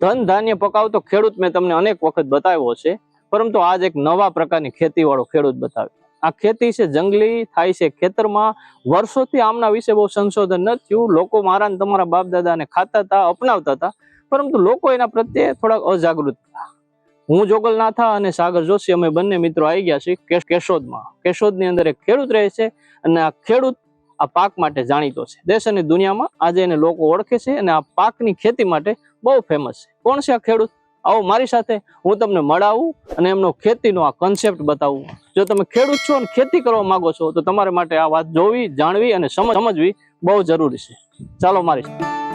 ધન ધાન્ય પકાવતો ખેડૂત મેં તમને અનેક વખત બતાવ્યો છે. પરંતુ આજ એક નવા પ્રકારની ખેતી વાળો ખેડૂત બતાવ્યો. આ ખેતી છે, જંગલી, થાય છે ખેતરમાં. વર્ષોથી આમના વિશે બહુ સંશોધન ન થયું. લોકો મારા તમારા બાપ દાદાને ખાતા હતા, અપનાવતા હતા. પરંતુ લોકો એના પ્રત્યે થોડાક અજાગૃત હતા હું જોગલનાથા અને સાગર જોશી, અમે બંને મિત્રો આવી ગયા છીએ કેશ- કેશોદમાં કેશોદની અંદર એક ખેડૂત રહે છે અને આ ખેડૂત આ પાક માટે જાણીતો છે. દેશ અને દુનિયામાં આજે એને લોકો ઓળખે છે અને આ પાકની ખેતી માટે બહુ ફેમસ છે. કોણ છે આ ખેડૂત? આવો મારી સાથે હું તમને મળાવું અને એમનો ખેતીનો આ કન્સેપ્ટ બતાવું. જો તમે ખેડૂત છો અને ખેતી કરવા માંગો છો, તો તમારા માટે આ વાત જોવી, જાણવી અને સમજ સમજવી બહુ જરૂરી છે. ચાલો મારી સાથે.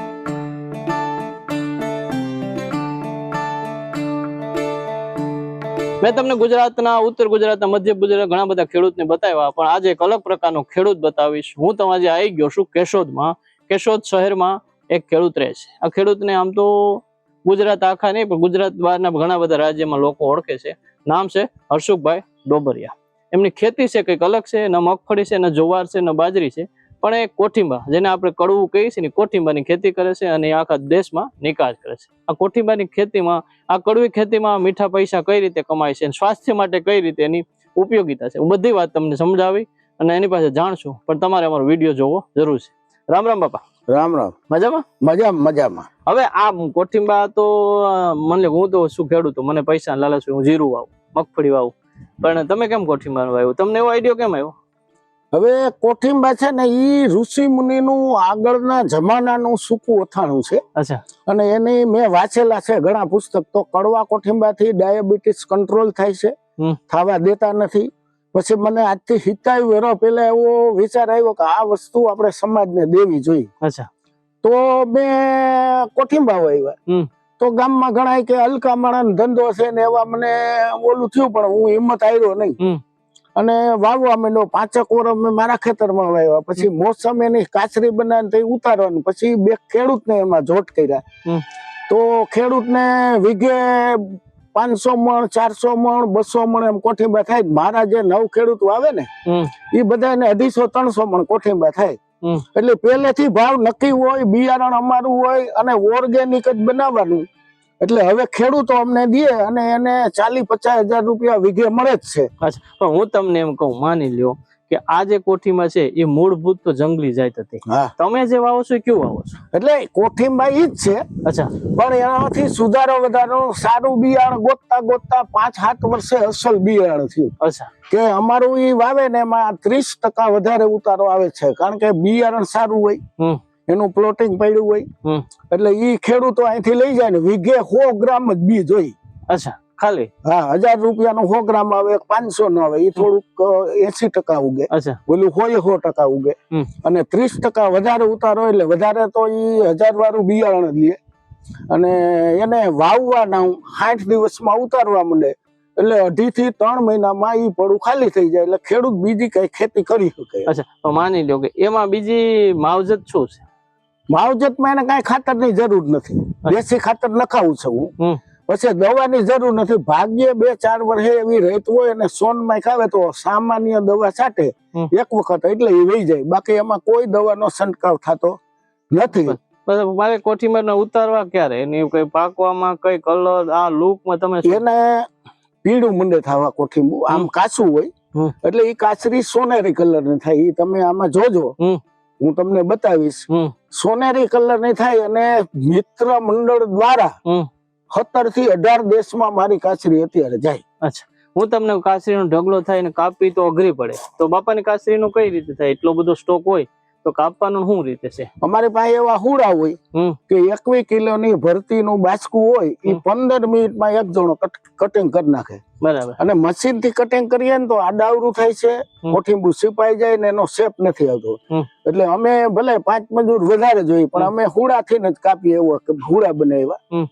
મેં તમને ગુજરાતના, ઉત્તર ગુજરાતના, મધ્ય ગુજરાત ઘણા બધા ખેડૂતને બતાવ્યા, પણ આજે એક અલગ પ્રકારનો ખેડૂત બતાવીશ. હું તો આજે આવી ગયો છું કેશોદમાં. કેશોદ શહેરમાં એક ખેડૂત રહે છે. આ ખેડૂતને આમ તો ગુજરાત આખા નહીં, પણ ગુજરાત બહારના ઘણા બધા રાજ્યમાં લોકો ઓળખે છે. નામ છે હર્ષુખભાઈ ડોબરિયા. એમની ખેતી છે કંઈક અલગ છે, ન મગફળી છે, ન જુવાર છે, ન બાજરી છે. પણ એ કોઠીંબા જેને આપણે કડવું કહીએ છીએ ને કોઠીંબાની ખેતી કરે છે અને આખા દેશમાં નિકાસ કરે છે. આ કોઠીંબાની ખેતીમાં આ કડવી ખેતીમાં મીઠા પૈસા કઈ રીતે કમાય છે અને સ્વાસ્થ્ય માટે કઈ રીતે એની ઉપયોગિતા છે? હું બધી વાત તમને સમજાવી અને એની પાસે જાણશું પણ તમારે અમારો વીડિયો જોવો જરૂર છે. રામ રામ બાપા. રામ રામ. મજામાં? મજા મજામાં. હવે આ કોઠીંબા તો મને હું તો શું ખેડું મને પૈસા લાલચ હું જીરું વાવું મગફળી વાવું. પણ તમે કેમ કોઠીંબા વાવ્યું? તમને એવો આઈડિયો કેમ આવ્યો? હવે કોઠિંબા છે ને ઈ ઋષિ મુનિનું આગળના જમાનાનું સૂકું અથાણું છે. અને એની મેં વાંચેલા છે ઘણા પુસ્તક. તો કડવા કોઠિંબાથી ડાયાબિટીસ કંટ્રોલ થાય છે. થવા દેતા નથી. પછી મને આજથી હિતાયું એનો પહેલા એવો વિચાર આવ્યો કે આ વસ્તુ આપણે સમાજને દેવી જોઈએ. તો મેં કોઠીંબા આવ્યા. તો ગામમાં ઘણા કે હલકા માણસ ધંધો છે ને એવા મને ઓલું થયું પણ હું હિંમત આવ્યો નહીં. અને વાવવા માંડ્યો. પાંચેક વર મેં મારા ખેતરમાં વાવ્યા. પછી મોસમ એની કાચરી બનાવીને તે ઉતારવાની. પછી બે ખેડૂતને એમાં જોટ કર્યા. તો ખેડૂતને વીઘે પાંચસો મણ ચારસો મણ બસો મણ એમ કોઠીંબા થાય. મારા જે નવ ખેડૂત વાવે ને એ એ બધાને અઢીસો ત્રણસો મણ કોઠીંબા થાય. એટલે પહેલેથી ભાવ નક્કી હોય બિયારણ અમારું હોય અને ઓર્ગેનિક જ બનાવવાનું. એટલે હવે ખેડૂતો અમને દે અને એને ચાલી પચાસ હજાર રૂપિયા વીઘે મળે જ છે. અચ્છા પણ હું તમને એમ કહું માની લ્યો કે આ જે કોઠીમાં છે એ મૂળભૂત તો જંગલી જાત હતી. તમે જે વાવો છો કેવું વાવો છો? એટલે કોઠીમાં ઈ જ છે અચ્છા. પણ એનાથી સુધારો વધારો સારું બિયારણ ગોતતા ગોતતા પાંચ સાત વર્ષે અસલ બિયારણ થયું. અચ્છા. કે અમારું ઈ વાવે ને એમાં ત્રીસ ટકા વધારે ઉતારો આવે છે કારણ કે બિયારણ સારું હોય. હમ. એનું પ્લોટિંગ પડ્યું હોય. એટલે ઈ ખેડૂતો અહીંથી લઈ જાય ને વીઘે સો ગ્રામ જ બીજ હોય. અચ્છા ખાલી? હા હજાર રૂપિયાનો સો ગ્રામ આવે પાંચસો નો આવે એ થોડુંક એસી ટકા ઉગે. અચ્છા. ઓલું હોય સો ટકા ઉગે. અને ત્રીસ ટકા વધારે ઉતારો એટલે વધારે તો ઈ હજાર વાળું બિયારણ જ લે. અને એને વાવવાના સાઠ દિવસમાં ઉતારવા માંડે. એટલે અઢી થી ત્રણ મહિનામાં ઈ પડું ખાલી થઈ જાય. એટલે ખેડૂત બીજી કઈ ખેતી કરી શકે. અચ્છા તો માની લો કે એમાં બીજી માવજત શું છે? માવજતમાં એને કઈ ખાતરની જરૂર નથી. દેશી ખાતર નખાવું છે હું. પછી દવાની જરૂર નથી. ભાગ્યે બે ચાર વર્ષે એવી રહેત હોય અને સોનમાં ખાવે તો સામાન્ય દવા છાટે. એક વખત એટલે એ વહી જાય. બાકી એમાં કોઈ દવાનો છંટકાવ થતો નથી. મારે મારે કોઠીમાં ઉતારવા ક્યારે? એની કઈ પાકવામાં કઈ કલર આ લુકમાં તમે એને પીળું મંડે થવા કોઠીમું. આમ કાચું હોય. એટલે એ કાચરી સોનેરી કલરની થાય. એ તમે આમાં જોજો. હું તમને બતાવીશ. સોનેરી કલરની થાય અને મિત્ર મંડળ દ્વારા સત્તરથી અઢાર દેશમાં મારી કાચરી અત્યારે જાય. અચ્છા. હું તમને કાચરીનો ઢગલો થાય ને કાપી તો અઘરી પડે. તો બાપાની કાચરીનો કઈ રીતે થાય? એટલો બધો સ્ટોક હોય? તો કાપવાનું શું રીતે છે? અમારી પાસે એવા હુડા હોય કે એકવી કિલો ની ભરતી નું બાસકું હોય એ પંદર મિનિટમાં એક જણો કટિંગ કરી નાખે. બરાબર. અને મશીનથી કટિંગ કરીએ ને તો આડાવરું થાય છે હમ. સિપાઈ જાય ને એનો શેપ નથી આવતો. એટલે અમે ભલે પાંચ મજૂર વધારે જોઈએ પણ અમે હુડા થી જ કાપીએ એવો કે હુડા બનાવ્યા.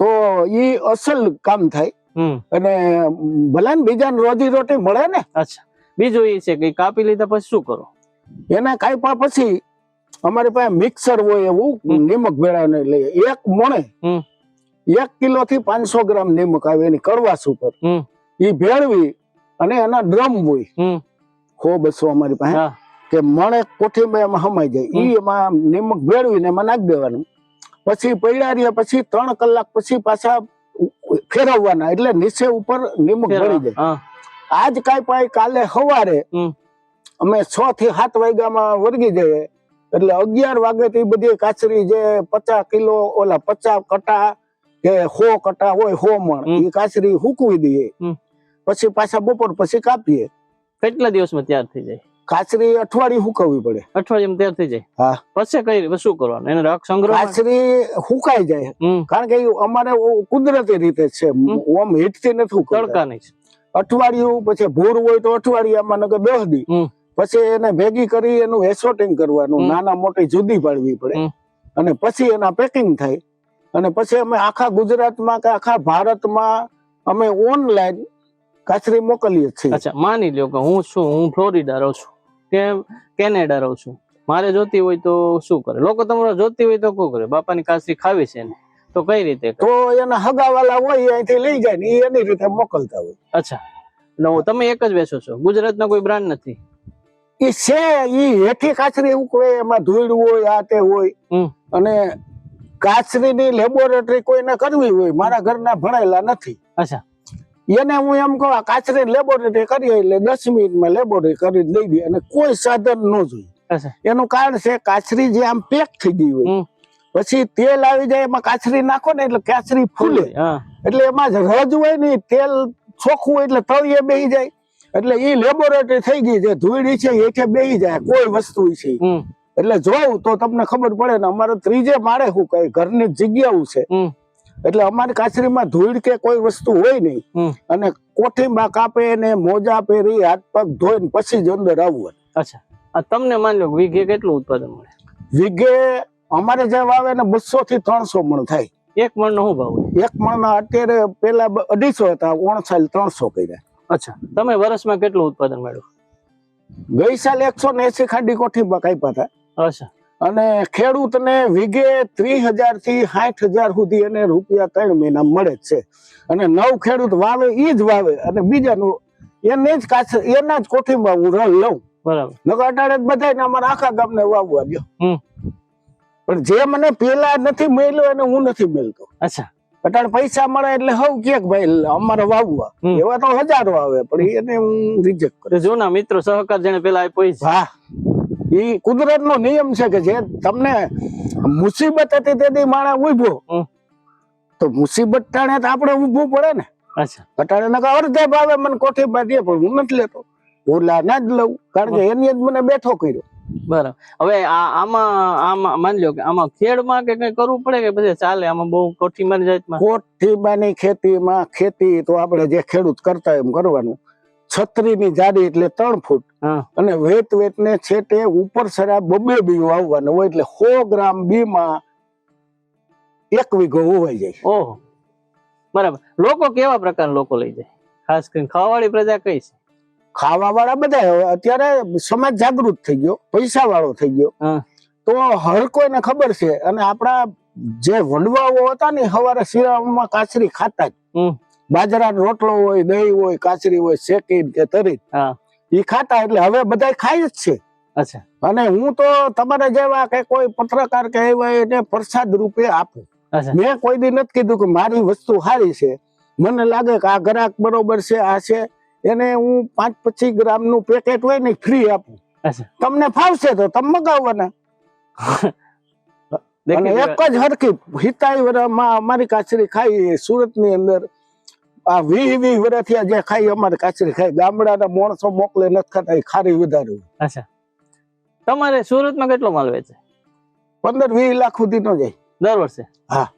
તો ઈ અસલ કામ થાય. અને ભલે ને બીજાને રોજી રોટી મળે ને? અચ્છા. બીજું એ છે કે કાપી લીધા પછી શું કરો? એના કાપ્યા પછી અમારી પાસે મિક્સર હોય એવું નિમક ભેળાને લઈએ. એક મોણે એક કિલો થી પાંચસો ગ્રામ નિમક આવે એની કડવાશ ઉપર. એ ભેળવી અને એના ડ્રમ હોય. ખો બસો અમારી પાસે? કે મણે કોઠીમાં એમાં હમાઈ જાય. ઈ એમાં નિમક ભેળવીને એમાં નાખી દેવાનું. પછી પૈડારીએ પછી ત્રણ કલાક પછી પાછા ફેરવવાના. એટલે નીચે ઉપર નિમક ભળી જાય. આજ કાંઈ કાલે સવારે. અમે છ થી સાત વાગ્યામાં વર્ગી જઈએ. એટલે અગિયાર વાગે થી બધી કાચરી જે પચાસ કિલો ઓલા પચાસ કટા કે હો કટા હોય હો મણ એ કાચરી હુકવી દઈએ. પછી પાછા બપોર પછી કાપીએ. કેટલા દિવસમાં તૈયાર થઈ જાય? કાચરી અઠવાડિયું હુકવવી પડે. અઠવાડિયું તૈયાર થઈ જાય? હા. પછી કઈ શું કરવાનું? એને રાખ સંગ્રહ કાચરી હુકાઈ જાય. કારણ કે અમારે કુદરતી રીતે છે. ઓમ હીટથી નથી. તડકા નહીં અઠવાડિયું પછી ભૂર હોય તો અઠવાડિયામાં નકર દસ દી. પછી એને ભેગી કરી એનું એસોટિંગ કરવાનું નાના મોટી જુદી પાડવી પડે. અને પછી એના પેકિંગ થાય. અને પછી અમે આખા ગુજરાતમાં કે આખા ભારતમાં અમે ઓનલાઈન કાચરી મોકલીએ છીએ. અચ્છા માની લ્યો કે હું છું હું ફ્લોરિડા રહું છું કે કેનેડા રહું છું. મારે જોતી હોય તો શું કરે? લોકો તમારે જોતી હોય તો શું કરે? બાપાની કાસરી ખાવી છે ને તો કઈ રીતે તો એના હગાવાલા હોય અહીંથી લઈ જાય ને એ એની રીતે મોકલતા હોય. અચ્છા. એટલે તમે એક જ વેચો છો. ગુજરાતના કોઈ બ્રાન્ડ નથી. એ છે એ હેઠી કાચરી એવું કોઈ એમાં ધૂળ હોય આ તે હોય. અને કાચરીની લેબોરેટરી કોઈને કરવી હોય મારા ઘરના ભણેલા નથી. અચ્છા. એને હું એમ કહું આ કાચરી લેબોરેટરી કરીએ એટલે દસ મિનિટમાં લેબોરેટરી કરી દઈ દે અને કોઈ સાધન ન જોઈએ. અચ્છા. એનું કારણ છે કાચરી જે આમ પેક થઈ ગઈ હોય પછી તેલ આવી જાય એમાં કાચરી નાખો ને એટલે કાચરી ફૂલે. એટલે એમાં જ રજ હોય ને તેલ ચોખ્ખું હોય એટલે તળિયે બેહી જાય. એટલે એ લેબોરેટરી થઈ ગઈ છે ધૂળી છે હેઠે બેહી જાય કોઈ વસ્તુ છે. એટલે જોઉં તો તમને ખબર પડે ને અમારે ત્રીજે માળે શું કઈ ઘરની જગ્યાઓ છે. એટલે અમારી કાચરીમાં ધૂળ કે કોઈ વસ્તુ હોય નહીં. અને કોઠીમાં કાપે ને મોજા પહેરી હાથ પગ ધોઈને પછી જ અંદર આવવું. અચ્છા. આ તમને માની લો કે વીઘે કેટલું ઉત્પાદન મળે? વીઘે અમારે જે વાવે ને બસો થી ત્રણસો મણ થાય. એક મણ નો શું ભાવ? એક મણના અત્યારે પેલા અઢીસો હતા ઓણ સાલ ત્રણસો કર્યા. અચ્છા. તમે વર્ષમાં કેટલું ઉત્પાદન મેળવો? ગઈ સાલ એકસો ને એસી ખાંડી કોઠીમાં કાપ્યા હતા. અચ્છા. અને ખેડૂતને વીઘે ત્રીસ હજારથી સાઠ હજાર સુધી એને રૂપિયા ત્રણ મહિના મળે જ છે. અને નવ ખેડૂત વાવે ઈ જ વાવે. અને બીજાનું એને જ કાચ એના જ કોઠીમાં હું રળ લઉં. બરાબર. નકર અટાણે બધા અમારા આખા ગામને વાવવા દો પણ જે મને પેલા નથી મળ્યો એને હું નથી મળતો. અચ્છા. અટાણે પૈસા મળે એટલે હવ કે ભાઈ અમારે વાવવા. એવા તો હજારો આવે પણ એને હું રિજેક્ટ કરું. જૂના મિત્રો સહકાર જેને પેલા આપ્યો હા. એ કુદરત નો નિયમ છે કે જે તમને મુસીબત હતી તેથી માણસ ઊભો. તો મુસીબત ટાણે તો આપણે ઉભું પડે ને. અચ્છા. અટાણે નકા અડધે ભાવે મને કોઠી બાંધીએ પણ હું નથી લેતો. ઓલા ના જ લઉં. કારણ કે એની જ મને બેઠો કર્યો. બરાબર. હવે આ આમાં આમાં માની લો કે આમાં ખેડમાં કે કઈ કરવું પડે કે પછી ચાલે? આમાં બહુ કોઠી મારી જાતમાં. કોઠીબાની ખેતીમાં ખેતી તો આપણે જે ખેડૂત કરતા એમ કરવાનું. છત્રીની જાડી એટલે ત્રણ ફૂટ અને વેત વેત ને છેટે ઉપર સરા બબે બી વાવવાનું હોય એટલે સો ગ્રામ બીમાં એક વીઘો ઉવાઈ જાય. ઓહો. બરાબર. લોકો કેવા પ્રકારના લોકો લઈ જાય? ખાસ કરીને ખાવાવાળી પ્રજા કઈ છે? ખાવા વાળા બધા અત્યારે સમાજ જાગૃત થઈ ગયો પૈસા વાળો થઈ ગયો. તો હર કોઈને ખબર છે અને આપણા જે વડવાઓ હતા ને સવારે શિયાળામાં કાચરી ખાતા જ. હમ. બાજરાનો રોટલો હોય દહીં હોય કાચરી હોય શેકી કે તરી હા. એ ખાતા એટલે હવે બધા ખાય જ છે. અચ્છા. અને હું તો તમારા જેવા કે કોઈ પત્રકાર કે એવા એને પ્રસાદ રૂપે આપું. મેં કોઈ દી નથી કીધું કે મારી વસ્તુ સારી છે. મને લાગે કે આ ગ્રાહક બરોબર છે આ છે. એને હું પાંચ પચીસ ગ્રામનું પેકેટ હોય ને ફ્રી આપું. અચ્છા. તમને ફાવશે તો તમે મગાવવાના. એક જ હરખી હિતાઈ વરામાં અમારી કાચરી ખાઈ સુરતની અંદર આ વીસ વીસ વર્ષથી જે ખાઈ અમારી કાચરી ખાઈ. ગામડાના માણસો મોકલે નથી ખાતા એ ખારી વધારે અચ્છા. તમારે સુરતમાં કેટલો માલ વેચે પંદર વીસ લાખ સુધી નો જાય. દર વર્ષે? હા.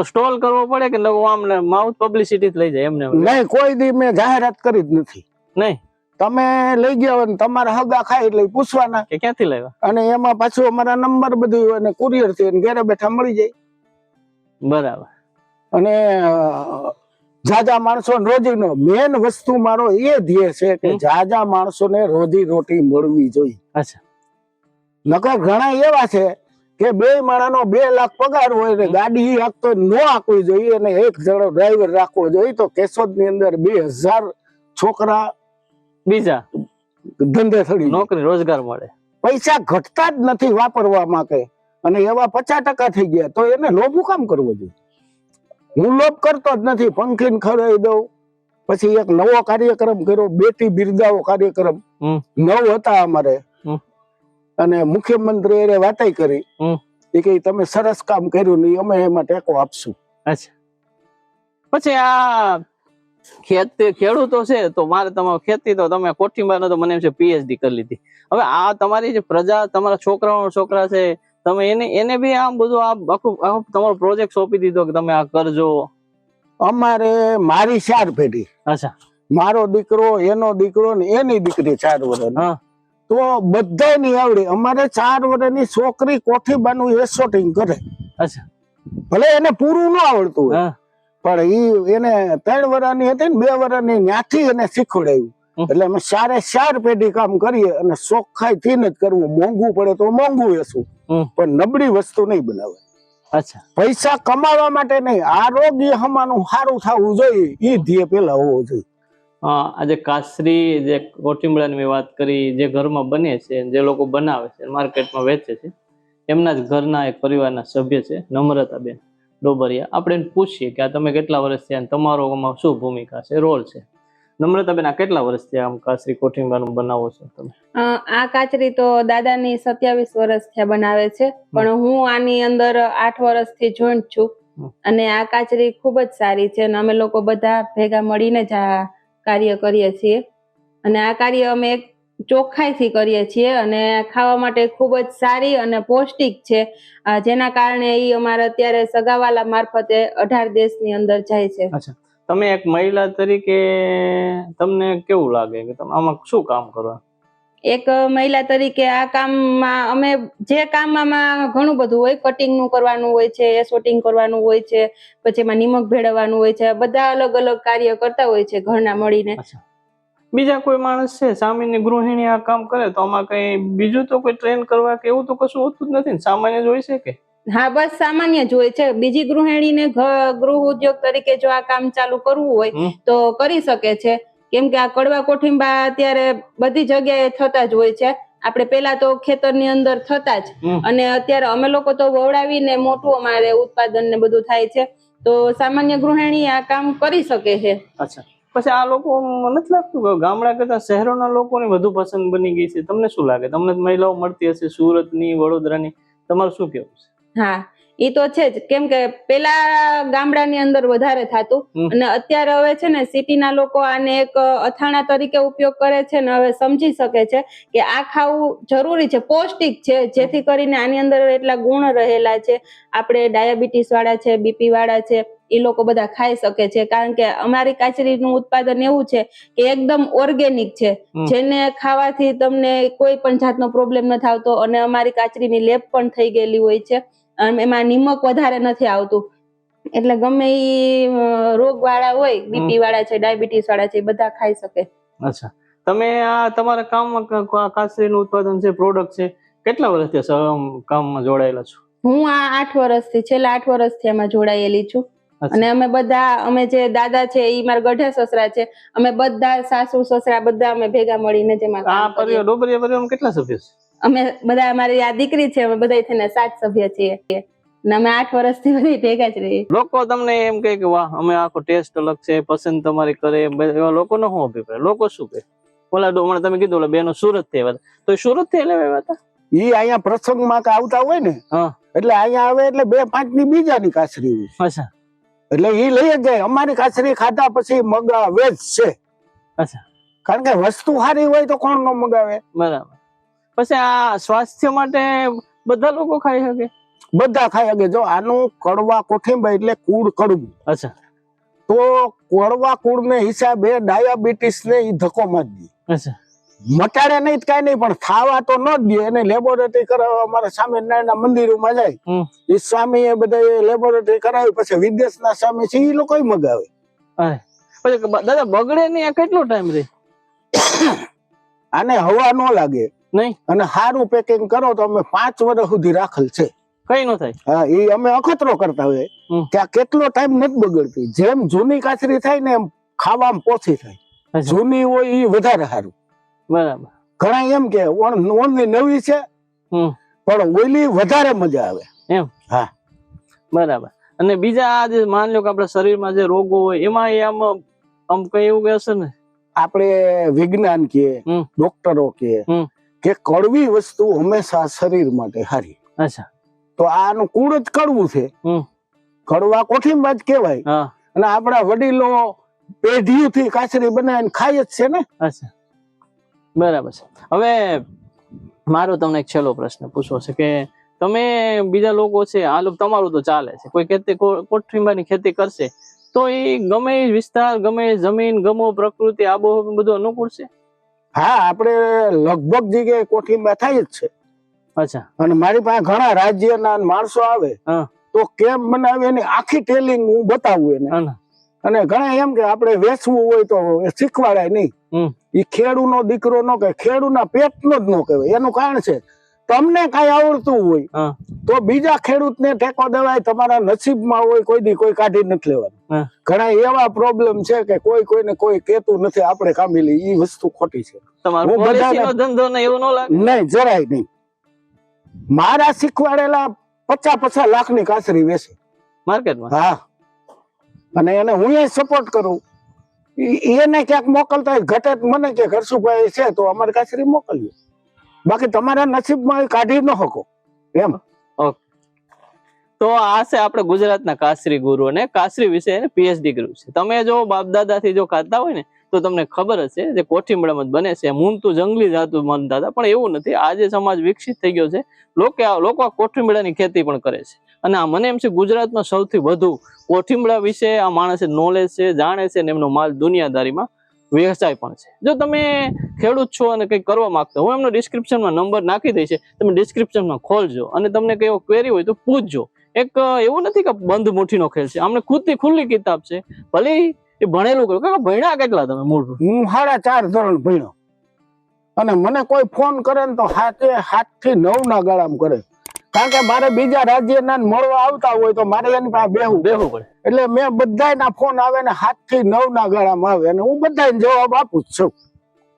તો સ્ટોલ કરવો પડે કે નવો આમ માઉથ પબ્લિસિટી લઈ જાય એમને એમ? નહીં કોઈ દી મેં જાહેરાત કરી જ નથી. નહીં. તમે લઈ ગયા હોય ને તમારા હગા ખાય એટલે પૂછવાના. કે ક્યાંથી લાવ્યા? અને એમાં પાછું અમારા નંબર બધું અને કુરિયરથી ઘરે બેઠા મળી જાય. બરાબર. અને જાજા માણસો રોજીનો મેન વસ્તુ મારો એ ધ્યેય છે કે. જાજા માણસોને રોજી રોટી મળવી જોઈએ. અચ્છા. નકર ઘણા એવા છે કે બે માણાનો બે લાખ પગાર હોય ને ગાડી હાંકતો ન હાંકવી જોઈએ અને એક જણો ડ્રાઈવર રાખવો જોઈએ તો કેશોદની અંદર બે હજાર છોકરા બીજા? ધંધે થડી નોકરી રોજગાર મળે. પૈસા ઘટતા જ નથી વાપરવા માટે અને એવા પચાસ ટકા થઈ ગયા તો એને લોભું કામ કરવો જોઈએ? હું લોભ કરતો જ નથી પંખીન ખરાઈ દઉં. પછી એક નવો કાર્યક્રમ કર્યો બેટી બિરદાવો કાર્યક્રમ. નવ હતા અમારે. અને મુખ્યમંત્રી એ વાતાઈ કરી. એ કે તમે સરસ કામ કર્યું નહીં અમે એમાં ટેકો આપશું. અચ્છા. પછી આ ખેત ખેડૂતો છે તો મારે તમારે ખેતી તો તમે કોઠીમાં તો મને એમ છે પીએચડી કરી લીધી. હવે આ તમારી જે પ્રજા તમારા છોકરાઓ છોકરા છે તમે એને એને બી આમ બધું આ આખું આખું તમારો પ્રોજેક્ટ સોંપી દીધો કે તમે આ કરજો. અમારે મારી ચાર પેઢી. અચ્છા. મારો દીકરો એનો દીકરો ને એની દીકરી ચાર વર્ષની હા બધા નહીં આવડી. અમારે ચાર વર્ષની છોકરી કોઠી બાનું એસોટિંગ કરે. અચ્છા. ભલે એને પૂરું ન આવડતું પણ ઈ એને ત્રણ વર્ષની હતી ને બે વર્ષની ત્યાંથી એને શીખવાડાયું. એટલે અમે ચારે ચાર પેઢી કામ કરીએ અને ચોખ્ખાઈ થી જ કરવું. મોંઘું પડે તો મોંઘું વેચવું. પણ નબળી વસ્તુ નહીં બનાવે અચ્છા. પૈસા કમાવા માટે નહીં. આરોગ્ય હમાનું સારું થવું જોઈએ. એ ધ્યેય પેલા હોવો જોઈએ. આજે કાસરી જે કોઠીમડાની મેં વાત કરી જે ઘરમાં બને છે જે લોકો બનાવે છે માર્કેટમાં વેચે છે એમના જ ઘરના એક પરિવારના સભ્ય છે નમ્રતાબેન ડોબરિયા. આપણે એને પૂછીએ કે આ તમે કેટલા વર્ષ થયા તમારો આમાં શું ભૂમિકા છે રોલ છે? નમ્રતાબેન આ કેટલા વર્ષ થયા આમ કાસરી કોઠીમડાનું બનાવો છો તમે? આ કાચરી તો દાદાની સત્યાવીસ વર્ષ થયા બનાવે છે પણ હું આની અંદર આઠ વર્ષથી જોઈન્ટ છું. અને આ કાચરી ખૂબ જ સારી છે અને અમે લોકો બધા ભેગા મળીને જ આ કાર્ય કરીએ છીએ. અને આ કાર્ય અમે એક ચોખ્ખાઈથી કરીએ છીએ અને ખાવા માટે ખૂબ જ સારી અને પૌષ્ટિક છે. જેના કારણે એ અમારે અત્યારે સગાવાલા મારફતે અઢાર દેશની અંદર જાય છે. તમે એક મહિલા તરીકે તમને કેવું લાગે? કે તમે આમાં શું કામ કરો? એક મહિલા તરીકે આ કામમાં અમે જે કામમાં ઘણું બધું હોય કટિંગનું કરવાનું હોય છે એસોટિંગ કરવાનું હોય છે પછી એમાં નિમક ભેળવવાનું હોય છે બધા અલગ અલગ કાર્ય કરતા હોય છે ઘરના મળીને. બીજા કોઈ માણસ છે સામાન્ય ગૃહિણી આ કામ કરે તો આમાં કઈ બીજું તો કોઈ ટ્રેન કરવા કે એવું તો કશું હોતું જ નથી ને? સામાન્ય જ હોય છે કે? હા બસ સામાન્ય જ હોય છે. બીજી ગૃહિણીને ગૃહ ઉદ્યોગ તરીકે જો આ કામ ચાલુ કરવું હોય તો કરી શકે છે. કેમ કે આ કડવા કોઠીંબા અત્યારે બધી જગ્યાએ થતા જ હોય છે. આપણે પેલા તો ખેતરની અંદર થતા જ. અને અત્યારે અમે લોકો તો વવડાવીને મોટું અમારે ઉત્પાદન ને બધું થાય છે. તો સામાન્ય ગૃહિણી આ કામ કરી શકે છે. અચ્છા. પછી આ લોકો નથી લાગતું કે ગામડા કરતા શહેરોના લોકોને વધુ પસંદ બની ગઈ છે? તમને શું લાગે? તમને મહિલાઓ મળતી હશે સુરતની વડોદરાની. તમારું શું કેવું છે? હા. એ તો છે જ. કેમ કે પેલા ગામડાની અંદર વધારે થતું. અને અત્યારે હવે છે ને સિટીના લોકો આને એક અથાણા તરીકે ઉપયોગ કરે છે ને હવે સમજી શકે છે કે આ ખાવું જરૂરી છે પૌષ્ટિક છે. જેથી કરીને આની અંદર એટલા ગુણ રહેલા છે. આપણે ડાયાબિટીસ વાળા છે બીપી વાળા છે એ લોકો બધા ખાઈ શકે છે. કારણ કે અમારી કાચરીનું ઉત્પાદન એવું છે કે એકદમ ઓર્ગેનિક છે. જેને ખાવાથી તમને કોઈ પણ જાતનો પ્રોબ્લેમ નથી આવતો અને અમારી કાચરીની લેપ પણ થઈ ગયેલી હોય છે. એમાં નિમક વધારે નથી આવતું. એટલે ગમે એ રોગ વાળા હોય બીપી વાળા છે ડાયાબિટીસ વાળા છે બધા ખાઈ શકે. અચ્છા. તમે આ તમારા કામમાં કાસરીનું ઉત્પાદન છે પ્રોડક્ટ છે કેટલા વર્ષથી કામમાં જોડાયેલા છો? હું આ આઠ વર્ષથી છેલ્લા આઠ વર્ષથી એમાં જોડાયેલી છું. અને અમે બધા અમે જે દાદા છે એ મારા ગઢા સસરા છે અમે બધા સાસુ સસરા બધા અમે ભેગા મળીને જેમાં આ પરિવાર ડોબરિયા પરિવારમાં કેટલા સભ્યો છે? અમે બધા અમારી આ દીકરી છે અમે બધા થઈને સાત સભ્ય છીએ. ને અમે આઠ વર્ષથી બધી ભેગા જ રહીએ. લોકો તમને એમ કહે કે વાહ અમે આખો ટેસ્ટ અલગ છે પસંદ તમારી કરે. એવા લોકોનો શું અભિપ્રાય? લોકો શું કહે? ઓલા ડો- હમણાં તમે કીધું ઓલા બેનો સુરતથી આવ્યા તો સુરતથી એટલે આવ્યા હતા? ઈ અહીંયા પ્રસંગમાં કે આવતા હોય ને હા. એટલે અહીંયા આવે એટલે બે પાંચની બીજાની કાસરી હોય. અચ્છા. એટલે ઈ લઈ જ જાય. અમારી કાસરી ખાધા પછી મગાવે જ છે. અચ્છા. કારણ કે વસ્તુ સારી હોય તો કોણ ન મગાવે? બરાબર. પછી આ સ્વાસ્થ્ય માટે બધા લોકો ખાઈ શકે? બધા ખાઈ શકે. જો આનું કડવા કોઠિંબા એટલે કુળ કડવું. અચ્છા. તો કડવા કુળ ને હિસાબે ડાયાબિટીસ ને ઈ ધક્કો મારી દે. અચ્છા. મટાડે નહીં કઈ નહીં પણ ખાવા તો ન દે. એને લેબોરેટરી કરાવવા અમારા સ્વામિનારાયણ મંદિરોમાં જાય. એ સ્વામી એ બધા લેબોરેટરી કરાવી પછી વિદેશના સ્વામી છે એ લોકો મગાવે. પછી દાદા બગડે નહીં આ કેટલો ટાઈમ રહે આને હવા ન લાગે. નહીં? અને સારું પેકિંગ કરો તો અમે પાંચ વર્ષ સુધી રાખેલ છે. કઈ નો થાય. હા એ અમે અખતરો કરતા હોય ત્યાં કેટલો ટાઈમ નથી બગડતી. જેમ જૂની કાચરી થાય ને એમ ખાવામાં પોથી થાય. જૂની હોય એ વધારે સારું. બરાબર. ઘણા એમ કે ઓન- ઓનલી નવી છે પણ ઓઈલી વધારે મજા આવે. એમ? હા. બરાબર. અને બીજા આ જે માની લો કે આપણા શરીરમાં જે રોગો હોય એમાં એ આમ આમ કઈ એવું કહેશે ને? આપણે વિજ્ઞાન કે. ડોક્ટરો કે. કે કડવી વસ્તુ હંમેશા શરીર માટે સારી. અચ્છા. તો આનું કુળ જ કડવું છે. કડવા કોઠીમાં જ કહેવાય. હા. અને આપણા વડીલો પેઢીઓથી કાચરી બનાવીને ખાય જ છે ને? અચ્છા. બરાબર છે. હવે મારો તમને એક છેલ્લો પ્રશ્ન પૂછવો છે કે તમે બીજા લોકો છે આ લોકો તમારું તો ચાલે છે. કોઈ ખેતી કોઠીંબાની ખેતી કરશે તો એ ગમે વિસ્તાર ગમે જમીન ગમો પ્રકૃતિ આબોહવા બધું અનુકૂળ છે? હા આપણે લગભગ જગ્યાએ કોઠીમાં થાય જ છે. અચ્છા. અને મારી પાસે ઘણા રાજ્યના માણસો આવે. તો કેમ બનાવે એની આખી ટેલિંગ હું બતાવું એને? અને ઘણા એમ કે આપણે વેચવું હોય તો શીખવાડાય નહીં. એ ખેડૂનો દીકરો નો કે ખેડૂના પેટનો જ નો કહેવાય. એનું કારણ છે તમને કઈ આવડતું હોય તો બીજા ખેડૂતને ટેકો દેવાય તમારા નસીબમાં હોય કોઈ દી કોઈ કાઢી નથી લેવાનું. ઘણા એવા પ્રોબ્લેમ છે કે કોઈ કોઈને કોઈ કેતું નથી આપણે કામી લઈ એ વસ્તુ ખોટી છે. તમારો હું બધાને- ધંધો ને એવું ન લાગે? નહીં જરાય નહીં. મારા શીખવાડેલા પચાસ પચાસ લાખની કાસરી વેચે. માર્કેટમાં? હા. અને એને હું એ સપોર્ટ કરું. એને ક્યાંક મોકલતા ઘટે મને કે ઘરસુભાઈ છે તો અમારી કાસરી મોકલ્યો બાકી તમારા નસીબમાં કાઢી ન શકો. એમ. તો આ છે આપણે ગુજરાતના કાસરી ગુરુ અને કાસરી વિશે પીએચડી કર્યું છે. તમે જો બાપદાદાથી જો ખાતા હોય ને, તો તમને ખબર હશે જે કોઠીમડામાં બને છે. મૂળતું જંગલી જાતું માનતા હતા પણ એવું નથી. આજે સમાજ વિકસિત થઈ ગયો છે, લોકો લોકો કોઠીમડાની ખેતી પણ કરે છે. અને આ મને એમ છે ગુજરાતમાં સૌથી વધુ કોઠીમડા વિશે આ માણસે નોલેજ છે, જાણે છે ને એમનો માલ દુનિયાદારીમાં વેચાય પણ છે. જો તમે ખેડૂત છો અને કંઈક કરવા માંગતા હું એમનો ડિસ્ક્રિપ્શનમાં નંબર નાખી દઈશ, તમે ડિસ્ક્રિપ્શનમાં ખોલજો અને તમને કઈ ક્વેરી હોય તો પૂછજો. એક એવું નથી કે બંધ મુઠ્ઠીનો ખેલ છે. અમને ખુદની ખુલ્લી કિતાબ છે. ભલે એ ભણેલું કર્યું કાકા ભણ્યા કેટલા તમે મૂળ હું સાડા ચાર ધોરણ ભણ્યો. અને મને કોઈ ફોન કરે ને તો હાથે હાથથી નવ ના ગાળામાં કરે. કારણ કે મારે બીજા રાજ્યના મળવા આવતા હોય તો મારે એની પાસે બેહવું બેહું પડે. એટલે મેં બધાયના ફોન આવે ને હાથથી નવ ના ગાળામાં આવે અને હું બધાને જવાબ આપું જ છું.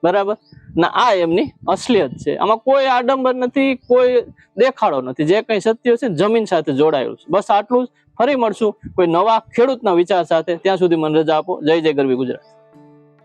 બરાબર? ના આ એમની અસલિયત છે. આમાં કોઈ આડંબર નથી કોઈ દેખાડો નથી. જે કઈ સત્ય છે જમીન સાથે જોડાયેલું છે. બસ આટલું જ. ફરી મળશું કોઈ નવા ખેડૂતના વિચાર સાથે. ત્યાં સુધી મને રજા આપો. જય જય ગરવી ગુજરાત.